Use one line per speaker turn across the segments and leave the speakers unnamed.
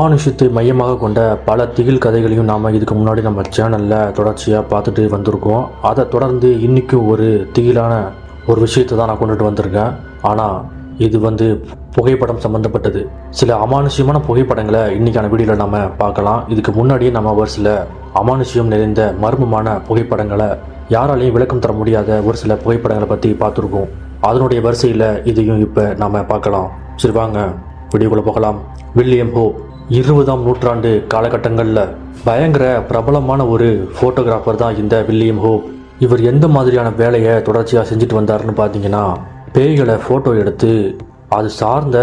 அமானுஷத்தை மையமாக கொண்ட பல திகில் கதைகளையும் நாம் இதுக்கு முன்னாடி நம்ம சேனலில் தொடர்ச்சியாக பார்த்துட்டு வந்திருக்கோம். அதை தொடர்ந்து இன்றைக்கும் ஒரு திகிலான ஒரு விஷயத்தை தான் நான் கொண்டுட்டு வந்திருக்கேன். ஆனால் இது வந்து புகைப்படம் சம்மந்தப்பட்டது சில அமானுஷ்யமான புகைப்படங்களை இன்றைக்கான வீடியோவில் நம்ம பார்க்கலாம். இதுக்கு முன்னாடியே நம்ம ஒரு சில அமானுஷ்யம் நிறைந்த மர்மமான புகைப்படங்களை யாராலையும் விளக்கம் தர முடியாத ஒரு சில புகைப்படங்களை பற்றி பார்த்துருக்கோம். அதனுடைய வரிசையில் இதையும் இப்போ நாம் பார்க்கலாம். சரி வாங்க. வீடியோக்குள்ளே போகலாம். வில்லியம் ஹோ இருபதாம் நூற்றாண்டு காலகட்டங்களில் பயங்கர பிரபலமான ஒரு ஃபோட்டோகிராஃபர் தான் இந்த வில்லியம் ஹோப். இவர் எந்த மாதிரியான வேலையை தொடர்ச்சியாக செஞ்சுட்டு வந்தாருன்னு பார்த்தீங்கன்னா பேய்களை ஃபோட்டோ எடுத்து அது சார்ந்த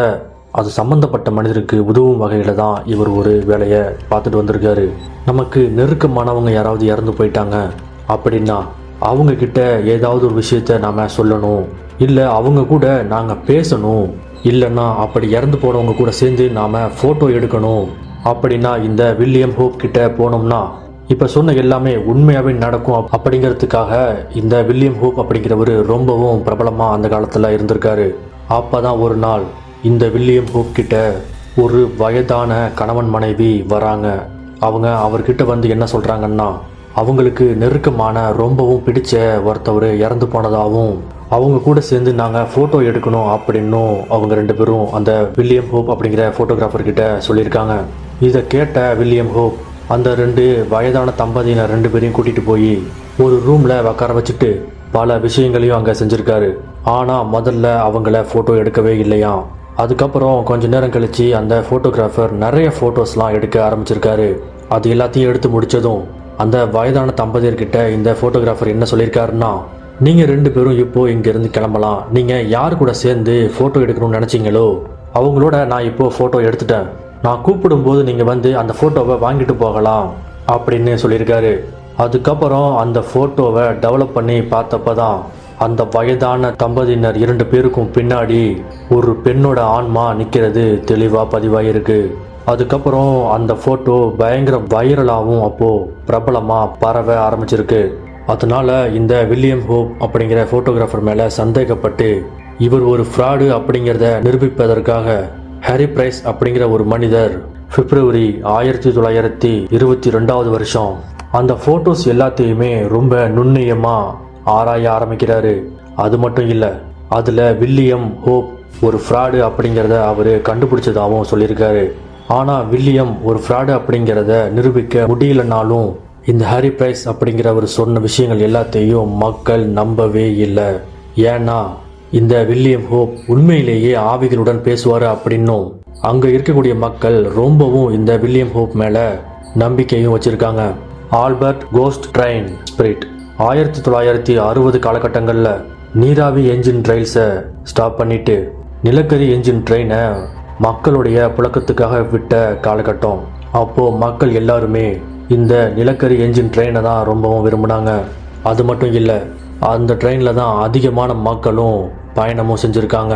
அது சம்பந்தப்பட்ட மனிதருக்கு உதவும் வகையில் தான் இவர் ஒரு வேலையை பார்த்துட்டு வந்திருக்காரு. நமக்கு நெருக்கமானவங்க யாராவது இறந்து போயிட்டாங்க அப்படின்னா அவங்கக்கிட்ட ஏதாவது ஒரு விஷயத்த நாம் சொல்லணும். இல்லை அவங்க கூட நாங்கள் பேசணும். இல்லைன்னா அப்படி இறந்து போனவங்க கூட சேர்ந்து நாம் ஃபோட்டோ எடுக்கணும். அப்படின்னா இந்த வில்லியம் ஹோப் கிட்ட போனோம்னா இப்போ சொன்ன எல்லாமே உண்மையாகவே நடக்கும் அப்படிங்கிறதுக்காக இந்த வில்லியம் ஹோப் அப்படிங்கிறவர் ரொம்பவும் பிரபலமாக அந்த காலத்தில் இருந்திருக்காரு. அப்போ தான் ஒரு நாள் இந்த வில்லியம் ஹோப் கிட்ட ஒரு வயதான கணவன் மனைவி வராங்க. அவங்க அவர்கிட்ட வந்து என்ன சொல்கிறாங்கன்னா அவங்களுக்கு நெருக்கமான ரொம்பவும் பிடிச்ச ஒருத்தவர் இறந்து போனதாகவும் அவங்க கூட சேர்ந்து நாங்கள் ஃபோட்டோ எடுக்கணும் அப்படின்னும் அவங்க ரெண்டு பேரும் அந்த வில்லியம் ஹோப் அப்படிங்கிற ஃபோட்டோகிராஃபர் கிட்ட சொல்லியிருக்காங்க. இதை கேட்ட வில்லியம் ஹோப் அந்த ரெண்டு வயதான தம்பதியினர் ரெண்டு பேரையும் கூட்டிகிட்டு போய் ஒரு ரூமில் உக்கார வச்சுட்டு பல விஷயங்களையும் அங்கே செஞ்சுருக்காரு. ஆனால் முதல்ல அவங்கள ஃபோட்டோ எடுக்கவே இல்லையாம் அதுக்கப்புறம் கொஞ்ச நேரம் கழிச்சு அந்த ஃபோட்டோகிராஃபர் நிறைய ஃபோட்டோஸ்லாம் எடுக்க ஆரம்பிச்சிருக்காரு. அது எல்லாத்தையும் எடுத்து முடிச்சதும் அந்த வயதான தம்பதியர்கிட்ட இந்த ஃபோட்டோகிராஃபர் என்ன சொல்லியிருக்காருன்னா நீங்கள் ரெண்டு பேரும் இப்போது இங்கேருந்து கிளம்பலாம். நீங்கள் யார் கூட சேர்ந்து ஃபோட்டோ எடுக்கணும்னு நினச்சிங்களோ அவங்களோட நான் இப்போது ஃபோட்டோ எடுத்துட்டேன். நான் கூப்பிடும்போது நீங்கள் வந்து அந்த ஃபோட்டோவை வாங்கிட்டு போகலாம் அப்படின்னு சொல்லியிருக்காரு. அதுக்கப்புறம் அந்த ஃபோட்டோவை டெவலப் பண்ணி பார்த்தப்ப தான் அந்த வயதான தம்பதியினர் இரண்டு பேருக்கும் பின்னாடி ஒரு பெண்ணோட ஆன்மா நிற்கிறது தெளிவாக பதிவாயிருக்கு. அதுக்கப்புறம் அந்த ஃபோட்டோ பயங்கர வைரலாகவும் அப்போது பிரபலமாக பரவ ஆரம்பிச்சிருக்கு. அதனால இந்த வில்லியம் ஹோப் அப்படிங்கிற ஃபோட்டோகிராஃபர் மேலே சந்தேகப்பட்டு இவர் ஒரு ஃப்ராடு அப்படிங்கிறத நிரூபிப்பதற்காக ஹாரி பிரைஸ் அப்படிங்கிற ஒரு மனிதர் பிப்ரவரி ஆயிரத்தி தொள்ளாயிரத்தி இருபத்தி ரெண்டாவது வருஷம் அந்த ஃபோட்டோஸ் எல்லாத்தையுமே ரொம்ப நுண்ணியமாக ஆராய ஆரம்பிக்கிறாரு. அது மட்டும் இல்லை அதில் வில்லியம் ஹோப் ஒரு ஃப்ராடு அப்படிங்கிறத அவர் கண்டுபிடிச்சதாகவும் சொல்லியிருக்காரு. ஆனால் வில்லியம் ஒரு ஃப்ராடு அப்படிங்கிறத நிரூபிக்க முடியலனாலும் இந்த ஹாரி பிரைஸ் அப்படிங்கிறவர் சொன்ன விஷயங்கள் எல்லாத்தையும் மக்கள் நம்பவே இல்லை. ஏன்னா இந்த வில்லியம் ஹோப் உண்மையிலேயே ஆவிகளுடன் பேசுவார் அப்படின்னும் அங்கே இருக்கக்கூடிய மக்கள் ரொம்பவும் இந்த வில்லியம் ஹோப் மேலே நம்பிக்கையும் வச்சுருக்காங்க. ஆல்பர்ட் கோஸ்ட் ட்ரெயின் ஸ்பிரிட் ஆயிரத்தி தொள்ளாயிரத்தி அறுபது காலகட்டங்களில் நீராவி என்ஜின் ட்ரைல்ஸை ஸ்டாப் பண்ணிவிட்டு நிலக்கரி என்ஜின் ட்ரெயினை மக்களுடைய புழக்கத்துக்காக விட்ட காலகட்டம். அப்போது மக்கள் எல்லாருமே இந்த நிலக்கரி என்ஜின் ட்ரெயினை தான் ரொம்பவும் விரும்பினாங்க. அது மட்டும் இல்லை அந்த ட்ரெயினில் தான் அதிகமான மக்களும் பயணமும் செஞ்சுருக்காங்க.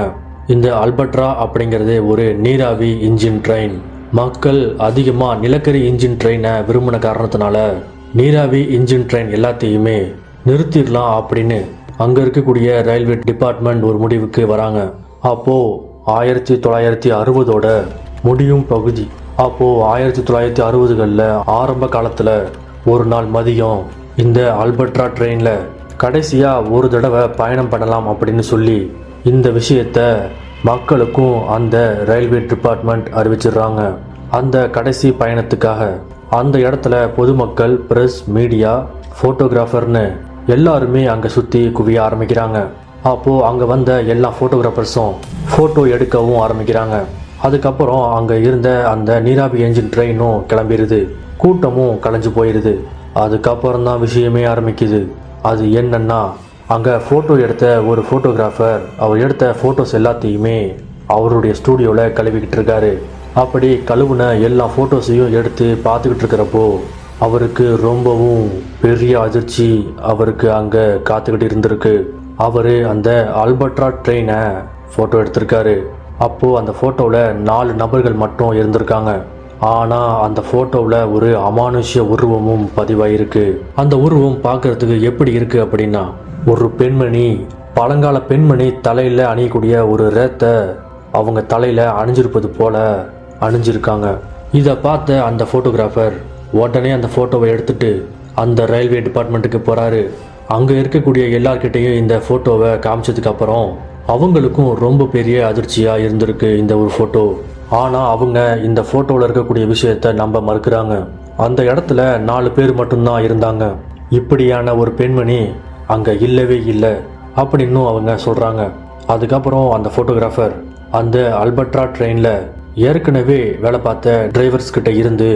இந்த அல்பட்ரா அப்படிங்கிறது ஒரு நீராவி இன்ஜின் ட்ரெயின் மக்கள் அதிகமாக நிலக்கரி இன்ஜின் ட்ரெயினை விரும்பின காரணத்தினால நீராவி இன்ஜின் ட்ரெயின் எல்லாத்தையுமே நிறுத்திடலாம் அப்படின்னு அங்கே இருக்கக்கூடிய ரயில்வே டிபார்ட்மெண்ட் ஒரு முடிவுக்கு வராங்க. அப்போது ஆயிரத்தி தொள்ளாயிரத்தி அறுபதோட முடியும் பகுதி. அப்போது ஆயிரத்தி தொள்ளாயிரத்தி அறுபதுகளில் ஆரம்ப காலத்தில் ஒரு நாள் மதியம் இந்த அல்பட்ரா ட்ரெயினில் கடைசியாக ஒரு தடவை பயணம் பண்ணலாம் அப்படின்னு சொல்லி இந்த விஷயத்த மக்களுக்கும் அந்த ரயில்வே டிபார்ட்மெண்ட் அறிவிச்சிடுறாங்க. அந்த கடைசி பயணத்துக்காக அந்த இடத்துல பொதுமக்கள் ப்ரெஸ் மீடியா ஃபோட்டோகிராஃபர்னு எல்லாருமே அங்கே சுற்றி குவிய ஆரம்பிக்கிறாங்க. அப்போது அங்கே வந்த எல்லா ஃபோட்டோகிராஃபர்ஸும் ஃபோட்டோ எடுக்கவும் ஆரம்பிக்கிறாங்க. அதுக்கப்புறம் அங்கே இருந்த அந்த நீராவி என்ஜின் ட்ரெயினும் கிளம்பிடுது கூட்டமும் கலைஞ்சு போயிடுது அதுக்கப்புறம் தான் விஷயமே ஆரம்பிக்குது. அது என்னன்னா அங்கே ஃபோட்டோ எடுத்த ஒரு ஃபோட்டோகிராஃபர் அவர் எடுத்த ஃபோட்டோஸ் எல்லாத்தையுமே அவருடைய ஸ்டூடியோவில் கழுவிக்கிட்டு இருக்காரு. அப்படி கழுவுன எல்லா ஃபோட்டோஸையும் எடுத்து பார்த்துக்கிட்டு இருக்கிறப்போ அவருக்கு ரொம்பவும் பெரிய அதிர்ச்சி அவருக்கு அங்கே காத்துக்கிட்டு இருந்திருக்கு. அவர் அந்த அல்பட்ரா ட்ரெயினை ஃபோட்டோ எடுத்திருக்காரு. அப்போது அந்த ஃபோட்டோவில் நாலு நபர்கள் மட்டும் இருந்திருக்காங்க. ஆனால் அந்த ஃபோட்டோவில் ஒரு அமானுஷ்ய உருவமும் பதிவாயிருக்கு. அந்த உருவம் பார்க்கறதுக்கு எப்படி இருக்குது அப்படின்னா ஒரு பெண்மணி பழங்கால பெண்மணி தலையில் அணியக்கூடிய ஒரு ரேத்தை அவங்க தலையில் அணிஞ்சிருப்பது போல அணிஞ்சிருக்காங்க. இதை பார்த்த அந்த ஃபோட்டோகிராஃபர் உடனே அந்த ஃபோட்டோவை எடுத்துட்டு அந்த ரயில்வே டிபார்ட்மெண்ட்டுக்கு போகிறாரு அங்கே இருக்கக்கூடிய எல்லார்கிட்டையும் இந்த ஃபோட்டோவை காமிச்சதுக்கு அப்புறம் அவங்களுக்கும் ரொம்ப பெரிய அதிர்ச்சியாக இருந்திருக்கு இந்த ஒரு ஃபோட்டோ ஆனால் அவங்க இந்த ஃபோட்டோவில் இருக்கக்கூடிய விஷயத்தை நம்ப மறுக்கிறாங்க. அந்த இடத்துல நாலு பேர் மட்டும்தான் இருந்தாங்க. இப்படியான ஒரு பெண்மணி அங்கே இல்லவே இல்லை அப்படின்னும் அவங்க சொல்கிறாங்க அதுக்கப்புறம் அந்த ஃபோட்டோகிராஃபர் அந்த அல்பட்ரா ட்ரெயினில் ஏற்கனவே வேலை பார்த்த டிரைவர்ஸ் கிட்ட இருந்து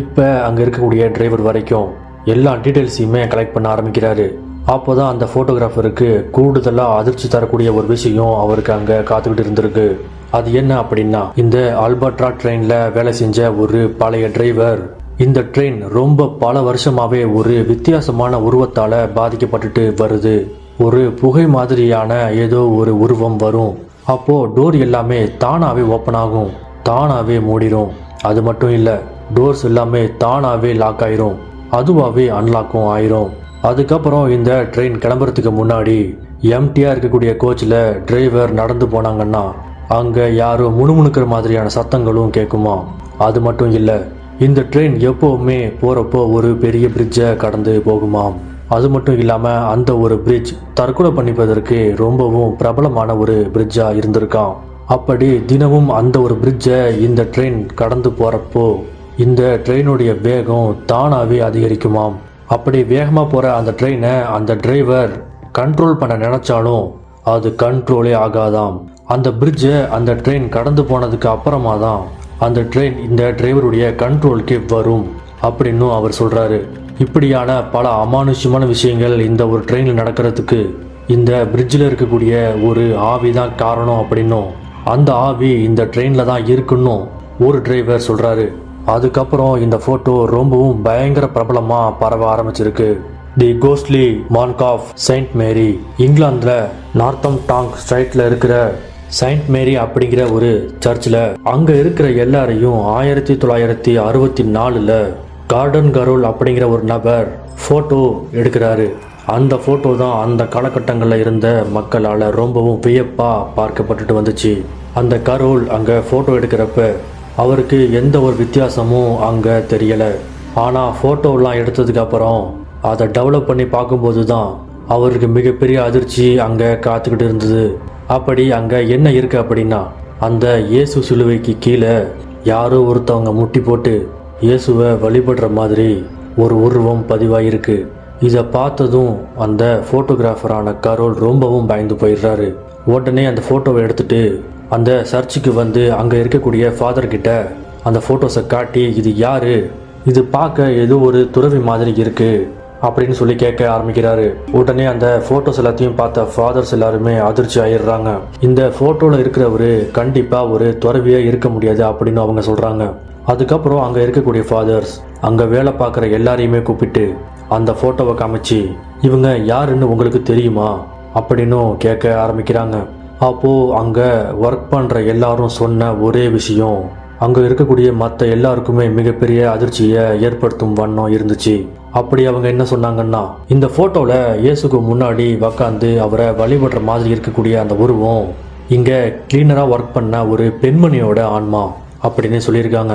இப்போ அங்கே இருக்கக்கூடிய டிரைவர் வரைக்கும் எல்லா டீட்டெயில்ஸையுமே கலெக்ட் பண்ண ஆரம்பிக்கிறாரு. அப்போ தான் அந்த ஃபோட்டோகிராஃபருக்கு கூடுதலாக அதிர்ச்சி தரக்கூடிய ஒரு விஷயம் அவருக்கு அங்கே காத்துக்கிட்டு இருந்திருக்கு. அது என்ன அப்படின்னா இந்த ஆல்பர்ட்ரா ட்ரெயினில் வேலை செஞ்ச ஒரு பழைய டிரைவர் இந்த ட்ரெயின் ரொம்ப பல வருஷமாகவே ஒரு வித்தியாசமான உருவத்தால் பாதிக்கப்பட்டுட்டு வருது. ஒரு புகை மாதிரியான ஏதோ ஒரு உருவம் வரும். அப்போ டோர் எல்லாமே தானாகவே ஓப்பன் ஆகும். தானாகவே மூடிடும் அது மட்டும் இல்லை டோர்ஸ் எல்லாமே தானாகவே லாக் ஆயிரும். அதுவாகவே அன்லாக்கும் ஆயிரும். அதுக்கப்புறம் இந்த ட்ரெயின் கிளம்புறதுக்கு முன்னாடி எம்டியாக இருக்கக்கூடிய கோச்சில் டிரைவர் நடந்து போனாங்கன்னா அங்கே யாரும் முணுமுணுக்கிற மாதிரியான சத்தங்களும் கேட்குமா அது மட்டும் இல்லை இந்த ட்ரெயின் எப்போவுமே போகிறப்போ ஒரு பெரிய பிரிட்ஜை கடந்து போகுமாம் அது மட்டும் இல்லாமல் அந்த ஒரு பிரிட்ஜ் தற்கொலை பண்ணிப்பதற்கு ரொம்பவும் பிரபலமான ஒரு பிரிட்ஜாக இருந்திருக்கான் அப்படி தினமும் அந்த ஒரு பிரிட்ஜை இந்த ட்ரெயின் கடந்து போகிறப்போ இந்த ட்ரெயினுடைய வேகம் தானாகவே அதிகரிக்குமாம். அப்படி வேகமாக போகிற அந்த ட்ரெயினை அந்த டிரைவர் கண்ட்ரோல் பண்ண நினச்சாலும் அது கண்ட்ரோலே ஆகாதாம். அந்த பிரிட்ஜை அந்த ட்ரெயின் கடந்து போனதுக்கு அப்புறமா தான் அந்த ட்ரெயின் இந்த டிரைவருடைய கண்ட்ரோலுக்கு வரும் அப்படின்னும் அவர் சொல்கிறாரு இப்படியான பல அமானுஷ்யமான விஷயங்கள் இந்த ஒரு ட்ரெயினில் நடக்கிறதுக்கு இந்த பிரிட்ஜில் இருக்கக்கூடிய ஒரு ஆவி தான் காரணம் அப்படின்னும் அந்த ஆவி இந்த ட்ரெயினில் தான் இருக்குன்னும் ஒரு டிரைவர் சொல்கிறாரு அதுக்கப்புறம் இந்த ஃபோட்டோ ரொம்பவும் பயங்கர பிரபலமாக பரவ ஆரம்பிச்சிருக்கு. The ghostly monk of saint Mary இங்கிலாந்தில் நார்த்தம் டாங் ஸ்ட்ரைட்டில் இருக்கிற செயின்ட் மேரி அப்படிங்கிற ஒரு சர்ச்சில் அங்கே இருக்கிற எல்லாரையும் ஆயிரத்தி தொள்ளாயிரத்தி அறுபத்தி நாலில் கார்டன் கரோல் அப்படிங்கிற ஒரு நபர் ஃபோட்டோ எடுக்கிறாரு. அந்த ஃபோட்டோ தான் அந்த காலகட்டங்களில் இருந்த மக்களால் ரொம்பவும் வியப்பாக பார்க்கப்பட்டுட்டு வந்துச்சு. அந்த கரோல் அங்கே ஃபோட்டோ எடுக்கிறப்ப அவருக்கு எந்த ஒரு வித்தியாசமும் அங்கே தெரியலை. ஆனால் ஃபோட்டோலாம் எடுத்ததுக்கப்புறம் அதை டெவலப் பண்ணி பார்க்கும்போது தான் அவருக்கு மிகப்பெரிய அதிர்ச்சி அங்கே காத்துக்கிட்டு இருந்தது. அப்படி அங்கே என்ன இருக்கு அப்படின்னா அந்த இயேசு சிலுவைக்கு கீழே யாரோ ஒருத்தவங்க முட்டி போட்டு இயேசுவை வழிபடுற மாதிரி ஒரு உருவம் பதிவாயிருக்கு. இதை பார்த்ததும் அந்த ஃபோட்டோகிராஃபரான கரோல் ரொம்பவும் பயந்து போயிடுறாரு. உடனே அந்த ஃபோட்டோவை எடுத்துட்டு அந்த சர்ச்சுக்கு வந்து அங்கே இருக்கக்கூடிய ஃபாதர்கிட்ட அந்த ஃபோட்டோஸை காட்டி இது யாரு? இது பார்க்க ஏதோ ஒரு துறவி மாதிரி இருக்கு. அப்படின்னு சொல்லி கேட்க ஆரம்பிக்கிறாரு. உடனே அந்த ஃபோட்டோஸ் எல்லாத்தையும் பார்த்த ஃபாதர்ஸ் எல்லாருமே அதிர்ச்சி ஆயிடுறாங்க. இந்த ஃபோட்டோவில் இருக்கிறவரு கண்டிப்பாக ஒரு துறவியே இருக்க முடியாது அப்படின்னு அவங்க சொல்கிறாங்க அதுக்கப்புறம் அங்கே இருக்கக்கூடிய ஃபாதர்ஸ் அங்கே வேலை பார்க்குற எல்லாரையுமே கூப்பிட்டு அந்த ஃபோட்டோவை காமிச்சு இவங்க யாருன்னு உங்களுக்கு தெரியுமா? அப்படின்னும் கேட்க ஆரம்பிக்கிறாங்க. அப்போது அங்கே ஒர்க் பண்ணுற எல்லாரும் சொன்ன ஒரே விஷயம் அங்கே இருக்கக்கூடிய மற்ற எல்லாருக்குமே மிகப்பெரிய அதிர்ச்சியை ஏற்படுத்தும் வண்ணம் இருந்துச்சு. அப்படி அவங்க என்ன சொன்னாங்கன்னா இந்த ஃபோட்டோவில் இயேசுக்கு முன்னாடி உக்காந்து அவரை வழிபடுற மாதிரி இருக்கக்கூடிய அந்த உருவம் இங்கே கிளீனராக ஒர்க் பண்ண ஒரு பெண்மணியோட ஆன்மா அப்படின்னு சொல்லியிருக்காங்க.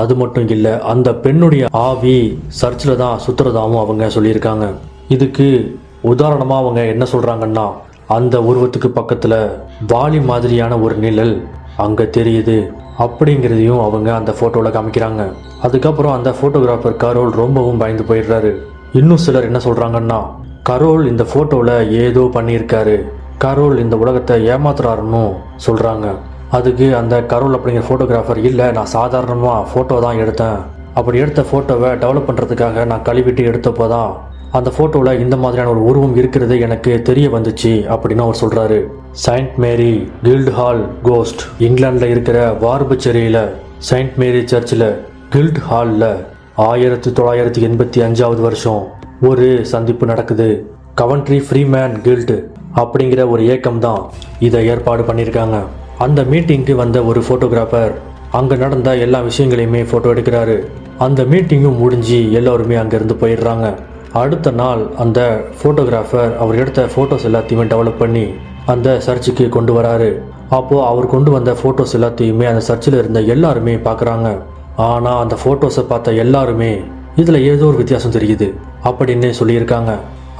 அது மட்டும் இல்லை அந்த பெண்ணுடைய ஆவி சர்ச்சில் தான் சுற்றுறதாகவும் அவங்க சொல்லியிருக்காங்க. இதுக்கு உதாரணமாக அவங்க என்ன சொல்கிறாங்கன்னா அந்த உருவத்துக்கு பக்கத்தில் வாலி மாதிரியான ஒரு நிழல் அங்கே தெரியுது அப்படிங்கிறதையும் அவங்க அந்த ஃபோட்டோவில் காமிக்கிறாங்க. அதுக்கப்புறம் அந்த ஃபோட்டோகிராஃபர் கரோல் ரொம்பவும் பயந்து போயிடுறாரு. இன்னும் சிலர் என்ன சொல்கிறாங்கன்னா கரோல் இந்த ஃபோட்டோவில் ஏதோ பண்ணியிருக்காரு. கரோல் இந்த உலகத்தை ஏமாத்துறாருன்னு சொல்கிறாங்க அதுக்கு அந்த கரோல் அப்படிங்கிற ஃபோட்டோகிராஃபர் இல்லை நான் சாதாரணமாக ஃபோட்டோ தான் எடுத்தேன். அப்படி எடுத்த ஃபோட்டோவை டெவலப் பண்ணுறதுக்காக நான் கழுவிட்டு எடுத்தப்போ தான் அந்த ஃபோட்டோவில் இந்த மாதிரியான ஒரு உருவம் இருக்கிறது எனக்கு தெரிய வந்துச்சு அப்படின்னு அவர் சொல்கிறாரு செயின்ட் மேரி கில்ட் ஹால் கோஸ்ட் இங்கிலாந்தில் இருக்கிற வார்புச்சேரியில் செயின்ட் மேரி சர்ச்சில் கில்ட் ஹாலில் ஆயிரத்தி தொள்ளாயிரத்தி எண்பத்தி அஞ்சாவது வருஷம் ஒரு சந்திப்பு நடக்குது. கவன்ட்ரி ஃப்ரீமேன் கில்ட் அப்படிங்கிற ஒரு இயக்கம் தான் இதை ஏற்பாடு பண்ணியிருக்காங்க. அந்த மீட்டிங்க்கு வந்த ஒரு ஃபோட்டோகிராஃபர் அங்கே நடந்த எல்லா விஷயங்களையுமே ஃபோட்டோ எடுக்கிறாரு. அந்த மீட்டிங்கும் முடிஞ்சு எல்லோருமே அங்கேருந்து போயிடுறாங்க. அடுத்த நாள் அந்த ஃபோட்டோகிராஃபர் அவர் எடுத்த ஃபோட்டோஸ் எல்லாத்தையுமே டெவலப் பண்ணி அந்த சர்ச்சுக்கு கொண்டு வராரு. அப்போது அவர் கொண்டு வந்த ஃபோட்டோஸ் எல்லாத்தையுமே அந்த சர்ச்சில் இருந்த எல்லாருமே பார்க்குறாங்க ஆனால் அந்த ஃபோட்டோஸை பார்த்த எல்லாருமே இதில் ஏதோ ஒரு வித்தியாசம் தெரியுது அப்படின்னு சொல்லியிருக்காங்க.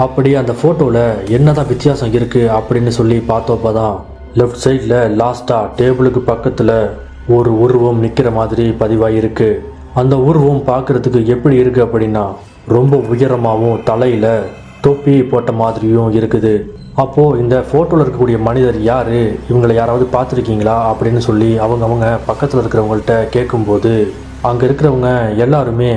அப்படி அந்த ஃபோட்டோவில் என்னதான் வித்தியாசம் இருக்குது அப்படின்னு சொல்லி பார்த்தப்ப தான் லெஃப்ட் சைடில் லாஸ்ட்டாக டேபிளுக்கு பக்கத்தில் ஒரு உருவம் நிற்கிற மாதிரி பதிவாகிருக்கு அந்த உருவம் பார்க்குறதுக்கு எப்படி இருக்குது அப்படின்னா ரொம்ப உயரமாகவும் தலையில் தொப்பி போட்ட மாதிரியும் இருக்குது. அப்போது இந்த ஃபோட்டோவில் இருக்கக்கூடிய மனிதர் யார்? இவங்களை யாராவது பார்த்துருக்கீங்களா? அப்படின்னு சொல்லி அவங்க அவங்க பக்கத்தில் இருக்கிறவங்கள்ட்ட கேட்கும்போது அங்கே இருக்கிறவங்க எல்லாருமே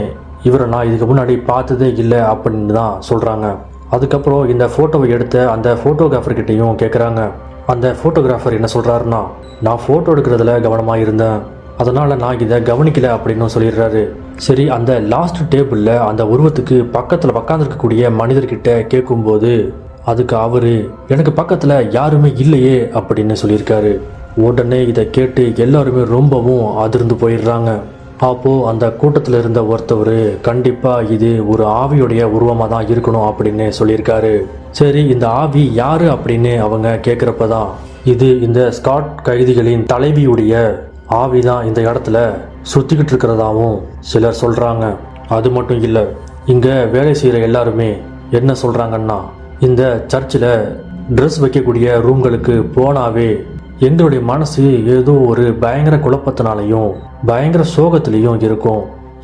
இவரை நான் இதுக்கு முன்னாடி பார்த்ததே இல்லை அப்படின்னு தான் சொல்கிறாங்க அதுக்கப்புறம் இந்த ஃபோட்டோவை எடுத்த அந்த ஃபோட்டோகிராஃபர்கிட்டையும் கேட்குறாங்க அந்த ஃபோட்டோகிராஃபர் என்ன சொல்கிறாருன்னா நான் ஃபோட்டோ எடுக்கிறதுல கவனமாக இருந்தேன். அதனால் நான் இதை கவனிக்கலை அப்படின்னு சொல்லிடுறாரு. சரி அந்த லாஸ்ட் டேபிளில் அந்த உருவத்துக்கு பக்கத்தில் உட்காந்துருக்கக்கூடிய மனிதர்கிட்ட கேட்கும்போது அதுக்கு அவரு எனக்கு பக்கத்தில் யாருமே இல்லையே அப்படின்னு சொல்லியிருக்காரு. உடனே இதை கேட்டு எல்லாருமே ரொம்பவும் அதிர்ந்து போயிடுறாங்க. அப்போது அந்த கூட்டத்தில் இருந்த ஒருத்தவர் கண்டிப்பாக இது ஒரு ஆவியுடைய உருவமாக தான் இருக்கணும் அப்படின்னு சொல்லியிருக்காரு. சரி இந்த ஆவி யாரு அப்படின்னு அவங்க கேட்குறப்ப தான் இது இந்த ஸ்காட் கைதிகளின் தலைவியுடைய ஆவி தான் இந்த இடத்துல சுற்றிக்கிட்டு இருக்கிறதாவும் சிலர் சொல்கிறாங்க அது மட்டும் இல்லை இங்கே வேலை செய்கிற எல்லாருமே என்ன சொல்கிறாங்கன்னா இந்த சர்ச்சில் ட்ரெஸ் வைக்கக்கூடிய ரூம்களுக்கு போனாவே எங்களுடைய மனசு ஏதோ ஒரு பயங்கர குழப்பத்தினாலையும் பயங்கர சோகத்திலையும் இருக்கும்.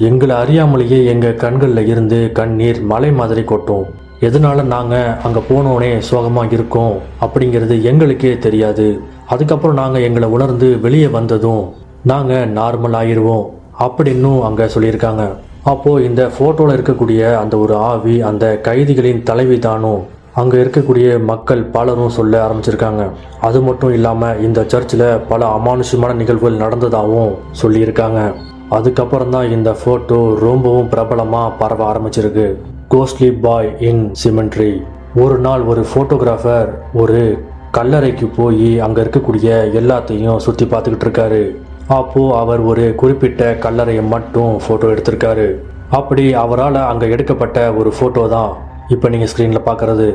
எங்களை அறியாமலேயே எங்கள் கண்களில் இருந்து கண்ணீர் மலை மாதிரி கொட்டும். எதனால நாங்கள் அங்கே போனோடனே சோகமாக இருக்கோம் அப்படிங்கிறது எங்களுக்கே தெரியாது. அதுக்கப்புறம் நாங்கள் எங்களை உணர்ந்து வெளியே வந்ததும் நாங்கள் நார்மல் ஆயிடுவோம் அப்படின்னும் அங்கே சொல்லியிருக்காங்க. அப்போது இந்த ஃபோட்டோவில் இருக்கக்கூடிய அந்த ஒரு ஆவி அந்த கைதிகளின் தலைவி தானும் அங்கே இருக்கக்கூடிய மக்கள் பலரும் சொல்ல ஆரம்பிச்சிருக்காங்க. அது மட்டும் இல்லாமல் இந்த சர்ச்சில் பல அமானுஷ்யமான நிகழ்வுகள் நடந்ததாகவும் சொல்லியிருக்காங்க. அதுக்கப்புறம் தான் இந்த ஃபோட்டோ ரொம்பவும் பிரபலமாக பரவ ஆரம்பிச்சிருக்கு. கோஸ்ட்லி பாய் இன் சிமெண்ட்ரி ஒரு நாள் ஒரு ஃபோட்டோகிராஃபர் ஒரு கல்லறைக்கு போய் அங்கே இருக்கக்கூடிய எல்லாத்தையும் சுற்றி பார்த்துக்கிட்டு இருக்காரு. அப்போது அவர் ஒரு குறிப்பிட்ட கல்லறையை மட்டும் ஃபோட்டோ எடுத்திருக்காரு. அப்படி அவரால் அங்கே எடுக்கப்பட்ட ஒரு ஃபோட்டோ தான் இப்போ நீங்கள் ஸ்க்ரீனில் பார்க்குறது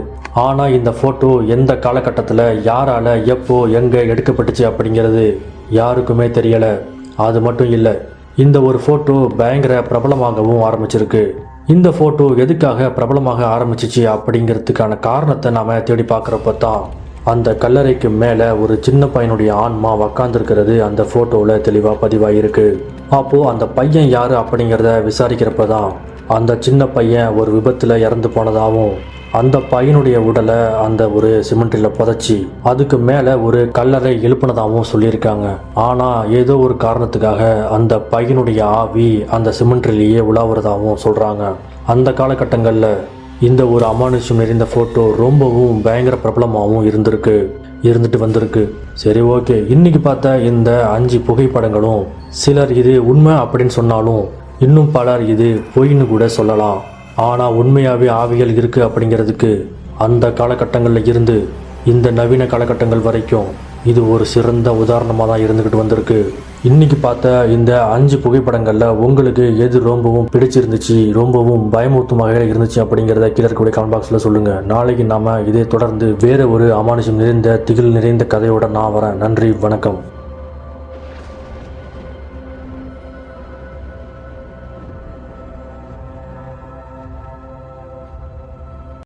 ஆனால் இந்த ஃபோட்டோ எந்த காலகட்டத்தில் யாரால் எப்போ எங்கே எடுக்கப்பட்டுச்சு அப்படிங்கிறது யாருக்குமே தெரியலை. அது மட்டும் இல்லை இந்த ஒரு ஃபோட்டோ பயங்கர பிரபலமாகவும் ஆரம்பிச்சிருக்கு. இந்த ஃபோட்டோ எதுக்காக பிரபலமாக ஆரம்பிச்சிச்சு அப்படிங்கிறதுக்கான காரணத்தை நாம் தேடி பார்க்குறப்ப தான் அந்த கல்லறைக்கு மேலே ஒரு சின்ன பையனுடைய ஆன்மா உக்காந்துருக்கிறது. அந்த ஃபோட்டோவில் தெளிவாக பதிவாகிருக்கு அப்போது அந்த பையன் யார் அப்படிங்கிறத விசாரிக்கிறப்ப தான் அந்த சின்ன பையன் ஒரு விபத்தில் இறந்து போனதாகவும் அந்த பையனுடைய உடலை அந்த ஒரு சிமெண்ட்டில் புதைச்சி அதுக்கு மேலே ஒரு கல்லறை எழுப்பினதாகவும் சொல்லியிருக்காங்க. ஆனால் ஏதோ ஒரு காரணத்துக்காக அந்த பையனுடைய ஆவி அந்த சிமெண்ட்ரிலேயே உலாவுறதாகவும் சொல்கிறாங்க அந்த காலகட்டங்களில் இந்த ஒரு அமானுஷ்யம் நிறைந்த ஃபோட்டோ ரொம்பவும் பயங்கர பிரபலமாகவும் இருந்திருக்கு. இருந்துட்டு வந்திருக்கு. சரி ஓகே. இன்னைக்கு பார்த்த இந்த அஞ்சு புகைப்படங்களும் சிலர் இது உண்மை அப்படின்னு சொன்னாலும் இன்னும் பலர் இது பொய்ன்னு கூட சொல்லலாம். ஆனால் உண்மையாகவே ஆவிகள் இருக்குது அப்படிங்கிறதுக்கு அந்த காலகட்டங்களில் இருந்து இந்த நவீன காலகட்டங்கள் வரைக்கும் இது ஒரு சிறந்த உதாரணமாக தான் இருந்துக்கிட்டு வந்திருக்கு. இன்னைக்கு பார்த்த இந்த அஞ்சு புகைப்படங்களில் உங்களுக்கு எது ரொம்பவும் பிடிச்சிருந்துச்சு ரொம்பவும் பயமுறுத்தும் வகையில் இருந்துச்சு அப்படிங்கிறத கீழே இருக்கக்கூடிய கமெண்ட் பாக்ஸில் சொல்லுங்கள் நாளைக்கு நாம் இதே தொடர்ந்து வேறு ஒரு அமானுஷம் நிறைந்த திகில் நிறைந்த கதையோட நான் வரேன். நன்றி வணக்கம்.